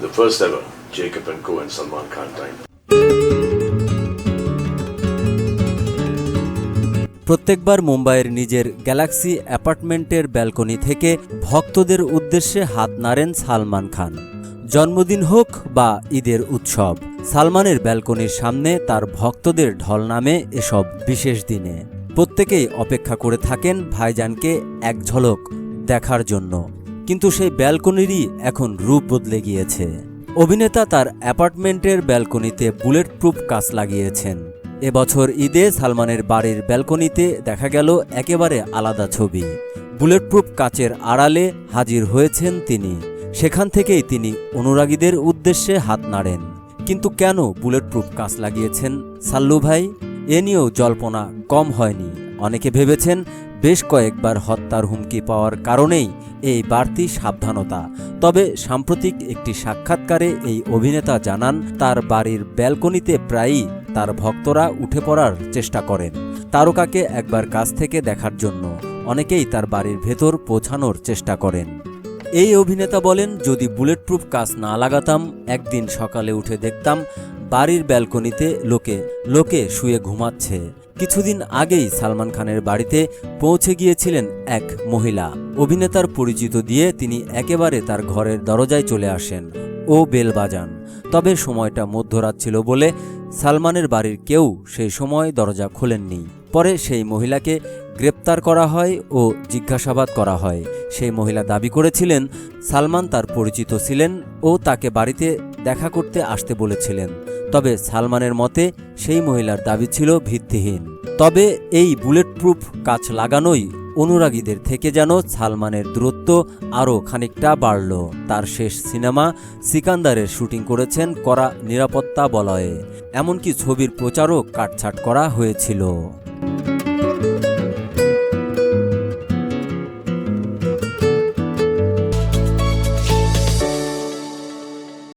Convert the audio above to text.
the first ever Jacob and Co. and Salman Khan time. প্রত্যেকবার মুম্বাইয়ের নিজের Galaxy অ্যাপার্টমেন্টের ব্যালকনি থেকে ভক্তদের উদ্দেশ্যে হাত নাড়েন সালমান খান। জন্মদিন হোক বা ঈদের উৎসব, সালমানের ব্যালকনির সামনে তার ভক্তদের ঢল নামে এসব বিশেষ দিনে। প্রত্যেকেই অপেক্ষা করে থাকেন ভাইজানকে এক ঝলক দেখার জন্য। কিন্তু সেই ব্যালকনিরই এখন রূপ বদলে গিয়েছে। অভিনেতা তার অ্যাপার্টমেন্টের ব্যালকনিতে বুলেট প্রুফ কাচ লাগিয়েছেন। এবছর ঈদে সালমানের বাড়ির ব্যালকনিতে দেখা গেল একেবারে আলাদা ছবি। বুলেটপ্রুফ কাচের আড়ালে হাজির হয়েছেন তিনি। সেখান থেকেই তিনি অনুরাগীদের উদ্দেশ্যে হাত নাড়েন। কিন্তু কেন বুলেটপ্রুফ কাচ লাগিয়েছেন সাল্লু ভাই? এ নিয়েও জল্পনা কম হয়নি। অনেকে ভেবেছেন বেশ কয়েকবার হত্যার হুমকি পাওয়ার কারণেই এই বাড়তি সাবধানতা। তবে সাম্প্রতিক একটি সাক্ষাৎকারে এই অভিনেতা জানান, তার বাড়ির ব্যালকনিতে প্রায়ই তার ভক্তরা উঠে পড়ার চেষ্টা করেন, তারকাকে একবার কাছ থেকে দেখার জন্য। অনেকেই তার বাড়ির ভেতর পৌঁছানোর চেষ্টা করেন। এই অভিনেতা বলেন, যদি বুলেটপ্রুফ কাজ না লাগাতাম, একদিন সকালে উঠে দেখতাম বাড়ির ব্যালকনিতে লোকে লোকে শুয়ে ঘুমাচ্ছে। কিছুদিন আগেই সালমান খানের বাড়িতে পৌঁছে গিয়েছিলেন এক মহিলা। অভিনেতার পরিচিত দিয়ে তিনি একেবারে তার ঘরের দরজায় চলে আসেন ও বেল বাজান। তবে সময়টা মধ্যরাত ছিল বলে সালমানের বাড়ির কেউ সেই সময় দরজা খোলেননি। পরে সেই মহিলাকে গ্রেপ্তার করা হয় ও জিজ্ঞাসাবাদ করা হয়। সেই মহিলা দাবি করেছিলেন, সালমান তার পরিচিত ছিলেন ও তাকে বাড়িতে দেখা করতে আসতে বলেছিলেন। তবে সালমানের মতে, সেই মহিলার দাবি ছিল ভিত্তিহীন। তবে এই বুলেটপ্রুফ কাচ লাগানোই অনুরাগীদের থেকে যেন সালমানের দূরত্ব আরও খানিকটা বাড়ল। তার শেষ সিনেমা সিকান্দারের শুটিং করেছেন করা নিরাপত্তা বলয়ে। এমনকি ছবির প্রচারও কাটছাট করা হয়েছিল।